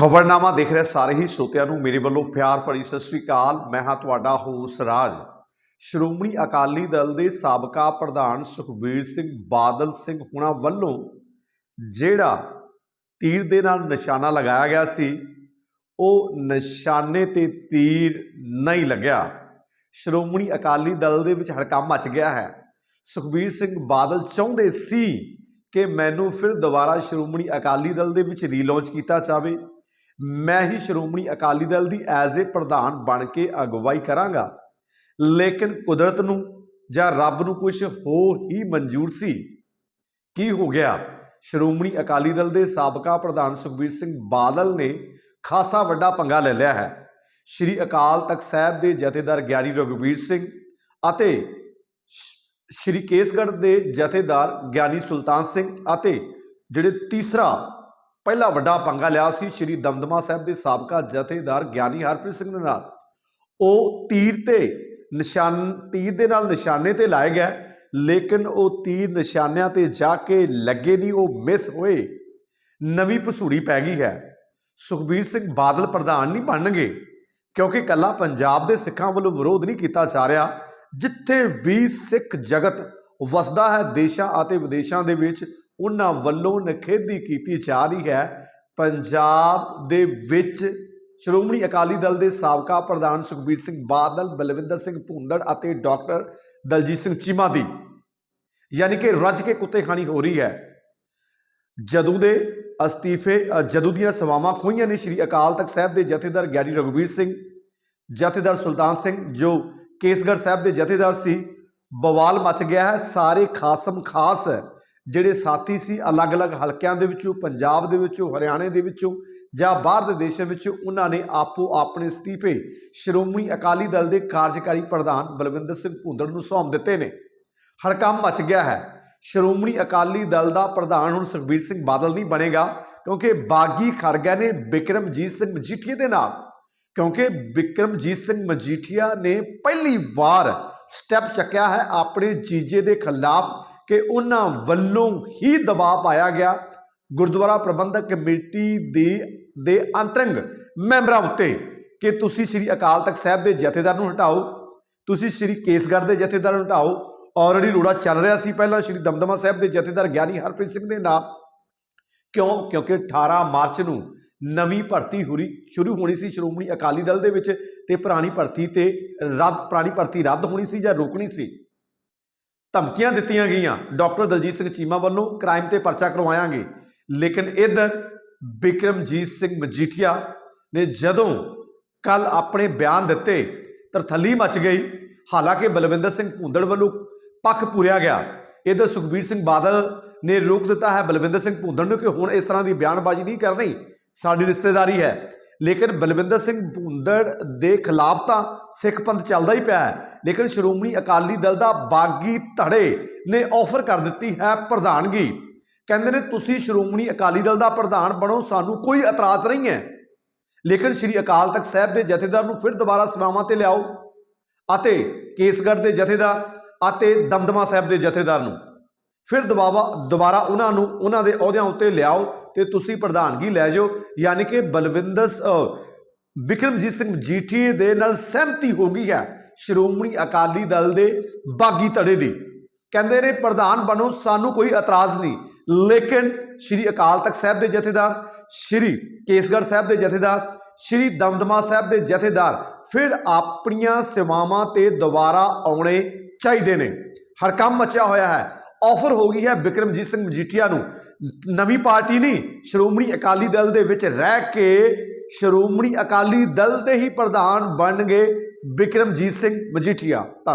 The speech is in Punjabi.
ਖਬਰਨਾਮਾ ਦੇਖ ਰਹੇ ਸਾਰੇ ਹੀ ਸਰੋਤਿਆਂ ਨੂੰ। ਮੇਰੇ ਵੱਲੋਂ ਪਿਆਰ ਭਰੀ ਸਤਿ ਸ੍ਰੀ ਅਕਾਲ। ਮੈਂ ਹਾਂ ਤੁਹਾਡਾ ਹੋਸ ਰਾਜ। ਸ਼੍ਰੋਮਣੀ ਅਕਾਲੀ ਦਲ ਦੇ ਸਾਬਕਾ ਪ੍ਰਧਾਨ ਸੁਖਬੀਰ ਸਿੰਘ ਬਾਦਲ ਸਿੰਘ ਹੁਣਾਂ ਵੱਲੋਂ ਜਿਹੜਾ ਤੀਰ ਦੇ ਨਾਲ ਨਿਸ਼ਾਨਾ ਲਗਾਇਆ ਗਿਆ ਸੀ, ਉਹ ਨਿਸ਼ਾਨੇ ਤੇ ਤੀਰ ਨਹੀਂ ਲੱਗਿਆ। ਸ਼੍ਰੋਮਣੀ ਅਕਾਲੀ ਦਲ ਦੇ ਵਿੱਚ ਹੜਕੰਪ ਮਚ ਗਿਆ ਹੈ। ਸੁਖਬੀਰ ਸਿੰਘ ਬਾਦਲ ਚਾਹੁੰਦੇ ਸੀ ਕਿ ਮੈਨੂੰ ਫਿਰ ਦੁਬਾਰਾ ਸ਼੍ਰੋਮਣੀ ਅਕਾਲੀ ਦਲ ਦੇ ਵਿੱਚ ਰੀਲਾਂਚ ਕੀਤਾ ਜਾਵੇ। ਮੈਂ ਹੀ ਸ਼੍ਰੋਮਣੀ ਅਕਾਲੀ ਦਲ ਦੀ ਐਜ਼ ਏ ਪ੍ਰਧਾਨ ਬਣ ਕੇ ਅਗਵਾਈ ਕਰਾਂਗਾ। ਲੇਕਿਨ ਕੁਦਰਤ ਨੂੰ ਜਾਂ ਰੱਬ ਨੂੰ ਕੁਝ ਹੋਰ ਹੀ ਮਨਜ਼ੂਰ ਸੀ। ਕੀ ਹੋ ਗਿਆ? ਸ਼੍ਰੋਮਣੀ ਅਕਾਲੀ ਦਲ ਦੇ ਸਾਬਕਾ ਪ੍ਰਧਾਨ ਸੁਖਬੀਰ ਸਿੰਘ ਬਾਦਲ ਨੇ ਖਾਸਾ ਵੱਡਾ ਪੰਗਾ ਲੈ ਲਿਆ ਹੈ। ਸ਼੍ਰੀ ਅਕਾਲ ਤਖਤ ਸਾਹਿਬ ਦੇ ਜਥੇਦਾਰ ਗਿਆਨੀ ਰਘੁਵੀਰ ਸਿੰਘ ਅਤੇ ਸ਼੍ਰੀ ਕੇਸਗੜ੍ਹ ਦੇ ਜਥੇਦਾਰ ਗਿਆਨੀ ਸੁਲਤਾਨ ਸਿੰਘ ਅਤੇ ਜਿਹੜੇ ਤੀਸਰਾ ਪਹਿਲਾ ਵੱਡਾ ਪੰਗਾ ਲਿਆ ਸੀ ਸ਼੍ਰੀ ਦਮਦਮਾ ਸਾਹਿਬ ਦੇ ਸਾਬਕਾ ਜਥੇਦਾਰ ਗਿਆਨੀ ਹਰਪ੍ਰੀਤ ਸਿੰਘ ਦੇ ਨਾਲ। ਉਹ ਤੀਰ ਤੇ ਨਿਸ਼ਾਨ, ਤੀਰ ਦੇ ਨਾਲ ਨਿਸ਼ਾਨੇ ਤੇ ਲਾਏ ਗਏ, ਲੇਕਿਨ ਉਹ ਤੀਰ ਨਿਸ਼ਾਨਿਆਂ ਤੇ ਜਾ ਕੇ ਲੱਗੇ ਨਹੀਂ, ਉਹ ਮਿਸ ਹੋਏ। ਨਵੀਂ ਭਸੂੜੀ ਪੈ ਗਈ ਹੈ। ਸੁਖਬੀਰ ਸਿੰਘ ਬਾਦਲ ਪ੍ਰਧਾਨ ਨਹੀਂ ਬਣਨਗੇ, ਕਿਉਂਕਿ ਕੱਲਾ ਪੰਜਾਬ ਦੇ ਸਿੱਖਾਂ ਵੱਲੋਂ ਵਿਰੋਧ ਨਹੀਂ ਕੀਤਾ ਜਾ ਰਿਹਾ, ਜਿੱਥੇ ਵੀ ਸਿੱਖ ਜਗਤ ਵਸਦਾ ਹੈ, ਦੇਸ਼ਾਂ ਅਤੇ ਵਿਦੇਸ਼ਾਂ ਦੇ ਵਿੱਚ ਉਹਨਾਂ ਵੱਲੋਂ ਨਖੇਦੀ ਕੀਤੀ ਜਾ ਰਹੀ ਹੈ। ਪੰਜਾਬ ਦੇ ਵਿੱਚ ਸ਼੍ਰੋਮਣੀ ਅਕਾਲੀ ਦਲ ਦੇ ਸਾਬਕਾ ਪ੍ਰਧਾਨ ਸੁਖਬੀਰ ਸਿੰਘ ਬਾਦਲ, ਬਲਵਿੰਦਰ ਸਿੰਘ ਭੁੰਦੜ ਅਤੇ ਡਾਕਟਰ ਦਲਜੀਤ ਸਿੰਘ ਚੀਮਾ ਦੀ ਯਾਨੀ ਕਿ ਰੱਜ ਕੇ ਕੁੱਤੇ ਖਾਣੀ ਹੋ ਰਹੀ ਹੈ। ਜਦੋਂ ਦੇ ਅਸਤੀਫੇ ਜਦੋਂ ਦੀਆਂ ਸੇਵਾਵਾਂ ਖੋਈਆਂ ਨੇ ਸ਼੍ਰੀ ਅਕਾਲ ਤਖਤ ਸਾਹਿਬ ਦੇ ਜਥੇਦਾਰ ਗਿਆਨੀ ਰਘੁਵੀਰ ਸਿੰਘ, ਜਥੇਦਾਰ ਸੁਲਤਾਨ ਸਿੰਘ, ਜੋ ਕੇਸਗੜ੍ਹ ਸਾਹਿਬ ਦੇ ਜਥੇਦਾਰ ਸੀ, ਬਵਾਲ ਮਚ ਗਿਆ ਹੈ। ਸਾਰੇ ਖਾਸਮ ਖਾਸ ਜਿਹੜੇ ਸਾਥੀ ਸੀ ਅਲੱਗ-ਅਲੱਗ ਹਲਕਿਆਂ ਦੇ ਵਿੱਚੋਂ, ਪੰਜਾਬ ਦੇ ਵਿੱਚੋਂ, ਹਰਿਆਣੇ ਦੇ ਵਿੱਚੋਂ ਜਾਂ ਬਾਹਰ ਦੇ ਦੇਸ਼ਾਂ ਵਿੱਚ, ਉਹਨਾਂ ਨੇ ਆਪੋ ਆਪਣੇ ਅਸਤੀਫੇ ਸ਼੍ਰੋਮਣੀ ਅਕਾਲੀ ਦਲ ਦੇ ਕਾਰਜਕਾਰੀ ਪ੍ਰਧਾਨ ਬਲਵਿੰਦਰ ਸਿੰਘ ਭੁੰਦੜ ਨੂੰ ਸੌਂਪ ਦਿੱਤੇ ਨੇ। ਹੜਕੰਪ ਮਚ ਗਿਆ ਹੈ। ਸ਼੍ਰੋਮਣੀ ਅਕਾਲੀ ਦਲ ਦਾ ਪ੍ਰਧਾਨ ਹੁਣ ਸੁਖਬੀਰ ਸਿੰਘ ਬਾਦਲ ਨਹੀਂ ਬਣੇਗਾ ਕਿਉਂਕਿ ਬਾਗੀ ਖੜ ਗਏ ਨੇ ਬਿਕਰਮਜੀਤ ਸਿੰਘ ਮਜੀਠੀਆ ਦੇ ਨਾਲ। ਕਿਉਂਕਿ ਬਿਕਰਮਜੀਤ ਸਿੰਘ ਮਜੀਠੀਆ ਨੇ ਪਹਿਲੀ ਵਾਰ ਸਟੈਪ ਚੱਕਿਆ ਹੈ ਆਪਣੇ ਜੀਜੇ ਦੇ ਖਿਲਾਫ ਕਿ ਉਹਨਾਂ ਵੱਲੋਂ ਹੀ ਦਬਾਅ ਪਾਇਆ ਗਿਆ। ਗੁਰਦੁਆਰਾ ਪ੍ਰਬੰਧਕ ਕਮੇਟੀ ਦੇ ਦੇ ਅੰਤਰੰਗ ਮੈਂਬਰਾਂ ਉੱਤੇ ਕਿ ਤੁਸੀਂ ਸ੍ਰੀ ਅਕਾਲ ਤਖਤ ਸਾਹਿਬ ਦੇ ਜਥੇਦਾਰ ਨੂੰ ਹਟਾਓ, ਤੁਸੀਂ ਸ੍ਰੀ ਕੇਸਗੜ੍ਹ ਦੇ ਜਥੇਦਾਰ ਨੂੰ ਹਟਾਓ। ਆਲਰੇਡੀ ਰੋੜਾ ਚੱਲ ਰਿਹਾ ਸੀ ਪਹਿਲਾਂ, ਸ੍ਰੀ ਦਮਦਮਾ ਸਾਹਿਬ ਦੇ ਜਥੇਦਾਰ ਗਿਆਨੀ ਹਰਪ੍ਰੀਤ ਸਿੰਘ ਦੇ ਨਾਮ ਕਿਉਂ? ਕਿਉਂਕਿ 18 ਮਾਰਚ ਨੂੰ ਨਵੀਂ ਭਰਤੀ ਹੋਰੀ, ਸ਼ੁਰੂ ਹੋਣੀ ਸੀ ਸ਼੍ਰੋਮਣੀ ਅਕਾਲੀ ਦਲ ਦੇ ਵਿੱਚ ਤੇ ਪੁਰਾਣੀ ਭਰਤੀ ਤੇ ਰੱਦ, ਪੁਰਾਣੀ ਭਰਤੀ ਰੱਦ ਹੋਣੀ ਸੀ ਜਾਂ ਰੋਕਣੀ ਸੀ। ਧਮਕੀਆਂ ਦਿੱਤੀਆਂ ਗਈਆਂ। ਡਾਕਟਰ ਦਲਜੀਤ ਸਿੰਘ ਚੀਮਾ ਵੱਲੋਂ ਕ੍ਰਾਈਮ ਤੇ ਪਰਚਾ ਕਰਵਾਵਾਂਗੇ। ਲੇਕਿਨ ਇਧਰ ਬਿਕਰਮਜੀਤ ਸਿੰਘ ਮਜੀਠੀਆ ਨੇ ਜਦੋਂ ਕੱਲ ਆਪਣੇ ਬਿਆਨ ਦਿੱਤੇ, ਤਰਥੱਲੀ ਮਚ ਗਈ। ਹਾਲਾਂਕਿ ਬਲਵਿੰਦਰ ਸਿੰਘ ਭੁੰਦੜ ਵੱਲੋਂ ਪੱਖ ਪੂਰਿਆ ਗਿਆ। ਇਧਰ ਸੁਖਬੀਰ ਸਿੰਘ ਬਾਦਲ ਨੇ ਰੋਕ ਦਿੱਤਾ ਹੈ ਬਲਵਿੰਦਰ ਸਿੰਘ ਭੁੰਦੜ ਨੂੰ ਕਿ ਹੁਣ ਇਸ ਤਰ੍ਹਾਂ ਦੀ ਬਿਆਨਬਾਜ਼ੀ ਨਹੀਂ ਕਰਨੀ। ਸਾਡੀ ਰਿਸ਼ਤੇਦਾਰੀ ਹੈ। ਲੇਕਿਨ ਬਲਵਿੰਦਰ ਸਿੰਘ ਭੁੰਦੜ ਦੇ ਖਿਲਾਫ ਤਾਂ ਸਿੱਖ ਪੰਥ ਚੱਲਦਾ ਹੀ ਪਿਆ ਹੈ। ਲੇਕਿਨ ਸ਼੍ਰੋਮਣੀ ਅਕਾਲੀ ਦਲ ਦਾ ਬਾਗੀ ਧੜੇ ਨੇ ਆਫਰ ਕਰ ਦਿੱਤੀ ਹੈ ਪ੍ਰਧਾਨਗੀ। ਕਹਿੰਦੇ ਨੇ, ਤੁਸੀਂ ਸ਼੍ਰੋਮਣੀ ਅਕਾਲੀ ਦਲ ਦਾ ਪ੍ਰਧਾਨ ਬਣੋ, ਸਾਨੂੰ ਕੋਈ ਇਤਰਾਜ਼ ਨਹੀਂ ਹੈ। ਲੇਕਿਨ ਸ਼੍ਰੀ ਅਕਾਲ ਤਖਤ ਸਾਹਿਬ ਦੇ ਜਥੇਦਾਰ ਨੂੰ ਫਿਰ ਦੁਬਾਰਾ ਸੇਵਾਵਾਂ ਤੇ ਲਿਆਓ ਅਤੇ ਕੇਸਗੜ੍ਹ ਦੇ ਜਥੇਦਾਰ ਅਤੇ ਦਮਦਮਾ ਸਾਹਿਬ ਦੇ ਜਥੇਦਾਰ ਨੂੰ। ਫਿਰ ਦੁਬਾਰਾ ਦੁਬਾਰਾ ਉਹਨਾਂ ਨੂੰ ਉਹਨਾਂ ਦੇ ਅਹੁਦਿਆਂ ਉੱਤੇ ਲਿਆਓ ਤੇ ਤੁਸੀਂ ਪ੍ਰਧਾਨਗੀ ਲੈ ਜਾਓ, ਯਾਨੀ ਕਿ ਬਲਵਿੰਦਰ ਸ- ਬਿਕਰਮਜੀਤ ਸਿੰਘ ਜੀਠੀ ਦੇ ਨਾਲ ਸਹਿਮਤੀ ਹੋ ਗਈ ਹੈ ਸ਼੍ਰੋਮਣੀ ਅਕਾਲੀ ਦਲ ਦੇ ਬਾਗੀ ਧੜੇ ਦੀ। ਕਹਿੰਦੇ ਨੇ, ਪ੍ਰਧਾਨ ਬਣੋ, ਸਾਨੂੰ ਕੋਈ ਇਤਰਾਜ਼ ਨਹੀਂ। ਲੇਕਿਨ ਸ਼੍ਰੀ ਅਕਾਲ ਤਖਤ ਸਾਹਿਬ ਦੇ ਜਥੇਦਾਰ, ਸ਼੍ਰੀ ਕੇਸਗੜ੍ਹ ਸਾਹਿਬ ਦੇ ਜਥੇਦਾਰ, ਸ਼੍ਰੀ ਦਮਦਮਾ ਸਾਹਿਬ ਦੇ ਜਥੇਦਾਰ ਫਿਰ ਆਪਣੀਆਂ ਸੇਵਾਵਾਂ ਤੇ ਦੁਬਾਰਾ ਆਉਣੇ ਚਾਹੀਦੇ ਨੇ। ਹਰਕੰਮ ਮਚਿਆ ਹੋਇਆ ਹੈ। ਆਫਰ ਹੋ ਗਈ ਹੈ ਬਿਕਰਮਜੀਤ ਸਿੰਘ ਮਜੀਠੀਆ ਨੂੰ। ਨਵੀਂ ਪਾਰਟੀ ਨਹੀਂ, ਸ਼੍ਰੋਮਣੀ ਅਕਾਲੀ ਦਲ ਦੇ ਵਿੱਚ ਰਹਿ ਕੇ ਸ਼੍ਰੋਮਣੀ ਅਕਾਲੀ ਦਲ ਦੇ ਹੀ ਪ੍ਰਧਾਨ ਬਣ ਗਏ ਬਿਕਰਮਜੀਤ ਸਿੰਘ ਮਜੀਠੀਆ। ਧੰਨ-